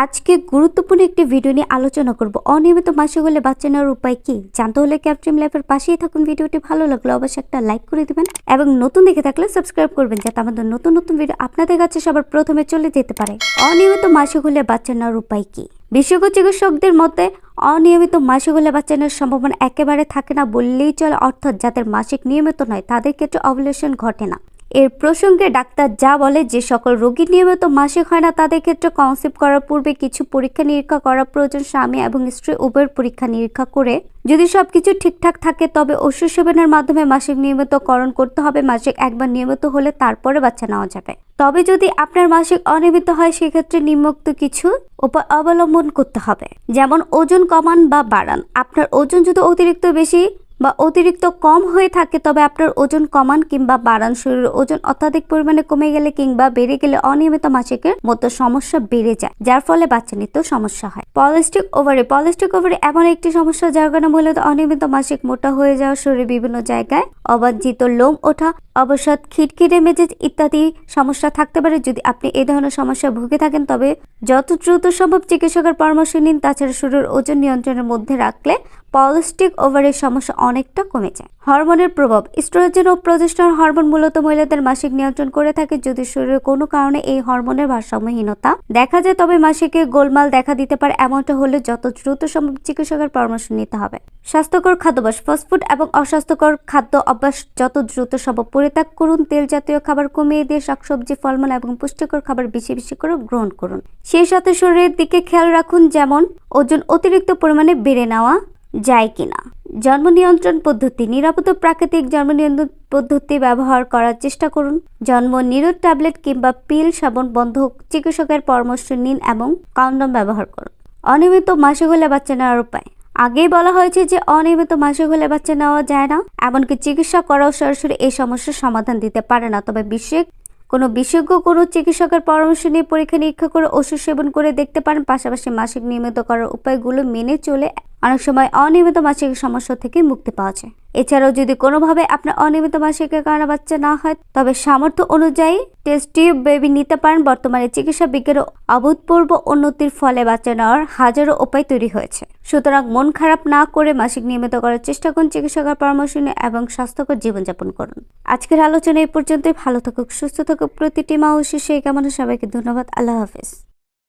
আজকে গুরুত্বপূর্ণ একটি ভিডিও নিয়ে আলোচনা করব। অনিয়মিত মাসে হলে বাচ্চা নেওয়ার উপায় কি? জানতে হলে ক্যাপট্রিম লাইফের পাশেই থাকুন। ভিডিওটি ভালো লাগলে অবশ্যই একটা লাইক করে দিবেন এবং নতুন দেখে থাকলে সাবস্ক্রাইব করবেন যাতে আমাদের নতুন নতুন ভিডিও আপনাদের কাছে সবার প্রথমে চলে যেতে পারে। অনিয়মিত মাসিক হলে বাচ্চা নেওয়ার উপায় কি? বিশেষজ্ঞ চিকিৎসকদের মতে, অনিয়মিত মাসিক হলে বাচ্চা নেওয়ার সম্ভাবনা একেবারে থাকে না বললেই চলে। অর্থাৎ যাদের মাসিক নিয়মিত নয়, তাদের ক্ষেত্রে অবলেশন ঘটে না। এর প্রসঙ্গে ডাক্তার যা বলে, যে সকল রোগী নিয়মিত মাসিক হয় না, তাদের ক্ষেত্রে কনসেপ্ট করার পূর্বে কিছু পরীক্ষা নিরীক্ষা করা প্রয়োজন স্বামী এবং স্ত্রী উভয়ের পরীক্ষা নিরীক্ষা করে। যদি সবকিছু ঠিকঠাক থাকে, তবে ওষুধ সেবনের মাধ্যমে মাসিক নিয়মিতকরণ করতে হবে। মাসিক একবার নিয়মিত হলে তারপরে বাচ্চা নেওয়া যাবে। তবে যদি আপনার মাসিক অনিয়মিত হয়, সেক্ষেত্রে নিম্নোক্ত কিছু উপায় অবলম্বন করতে হবে। যেমন ওজন কমান বা বাড়ান। আপনার ওজন যদি অতিরিক্ত বেশি বা অতিরিক্ত কম হয়ে থাকে, তবে আপনার ওজন কমান কিংবা বাড়ান। শরীরের ওজন অত্যাধিক পরিমাণে কমে গেলে কিংবা বেড়ে গেলে অনিয়মিত মাসিকের মতো সমস্যা বেড়ে যায়, যার ফলে বাচ্চা নিতেও সমস্যা হয়। পলিস্টিক ওভারে পলিস্টিক ওভারে এমন একটি সমস্যা যার কারণে মূলত অনিয়মিত মাসিক মোটা হয়ে যাওয়া শরীরে বিভিন্ন জায়গায় অবাঞ্ছিত লোম ওঠা, অবসাদ, খিটখিটে মেজাজ ইত্যাদি সমস্যা থাকতে পারে। যদি আপনি এই ধরনের সমস্যা ভুগে থাকেন, তবে যত দ্রুত সম্ভব চিকিৎসকের পরামর্শ নিন। তাছাড়া শরীরের ওজন নিয়ন্ত্রণের মধ্যে রাখলে পলিস্টিক ওভারের সমস্যা অনেকটা কমে যায় হরমোনের প্রভাব স্ট্রোজেন ও প্রজেস্টন হরমোন মূলত মহিলাদের মাসিক নিয়ন্ত্রণ করে থাকে। যদি শরীরে কোনো কারণে এই হরমোনের ভারসাম্যহীনতা দেখা যায়, তবে মাসিকে গোলমাল দেখা দিতে পারে। এমনটা হলে যত দ্রুত সম্ভব চিকিৎসকের পরামর্শ নিতে হবে। স্বাস্থ্যকর খাদ্যাভ্যাস ফাস্টফুড এবং অস্বাস্থ্যকর খাদ্য অভ্যাস যত দ্রুত সম্ভব পরিত্যাগ করুন, তেল জাতীয় খাবার কমিয়ে দিয়ে শাকসবজি, ফলমূল এবং পুষ্টিকর খাবার বেশি বেশি করে গ্রহণ করুন। সেই সাথে শরীরের দিকে খেয়াল রাখুন, যেমন ওজন অতিরিক্ত পরিমাণে বেড়ে নেওয়া যায় কিনা? জন্ম নিয়ন্ত্রণ পদ্ধতি, নিরাপদ প্রাকৃতিক জন্ম নিয়ন্ত্রণ পদ্ধতি ব্যবহার করার চেষ্টা করুন। জন্ম, নিরোধ ট্যাবলেট কিংবা পিল সাবন বন্ধ চিকিৎসকের পরামর্শ নিন এবং কন্ডম ব্যবহার করুন। অনিয়মিত মাসে হলে বাচ্চা নেওয়ার উপায়। আগেই বলা হয়েছে যে অনিয়মিত মাসে হলে বাচ্চা নেওয়া যায় না, এমনকি চিকিৎসা করাও সরাসরি এই সমস্যার সমাধান দিতে পারে না। তবে বিশেষ, কোনো বিশেষজ্ঞ, কোনো চিকিৎসকের পরামর্শ নিয়ে পরীক্ষা নিরীক্ষা করে ওষুধ সেবন করে দেখতে পারেন। পাশাপাশি মাসিক নিয়মিত করার উপায়গুলো মেনে চলে অনেক সময় অনিয়মিত মাসিক সমস্যা থেকে মুক্তি পাওয়া যায়। এছাড়াও যদি কোনোভাবে আপনার অনিয়মিত মাসিকের কারণে বাচ্চা না হয়, তবে সামর্থ্য অনুযায়ী টেস্ট টিউব বেবি নিতে পারেন। বর্তমানে চিকিৎসা বিজ্ঞানের অভূতপূর্ব উন্নতির ফলে বাচ্চা নেওয়ার হাজারো উপায় তৈরি হয়েছে। সুতরাং মন খারাপ না করে মাসিক নিয়মিত করার চেষ্টা করুন, চিকিৎসকের পরামর্শ নিয়ে এবং স্বাস্থ্যকর জীবনযাপন করুন। আজকের আলোচনা এই পর্যন্তই। ভালো থাকুক, সুস্থ থাকুক। প্রতিটি মা ও শিশু এই কামনা সবাইকে ধন্যবাদ। আল্লাহ হাফিজ।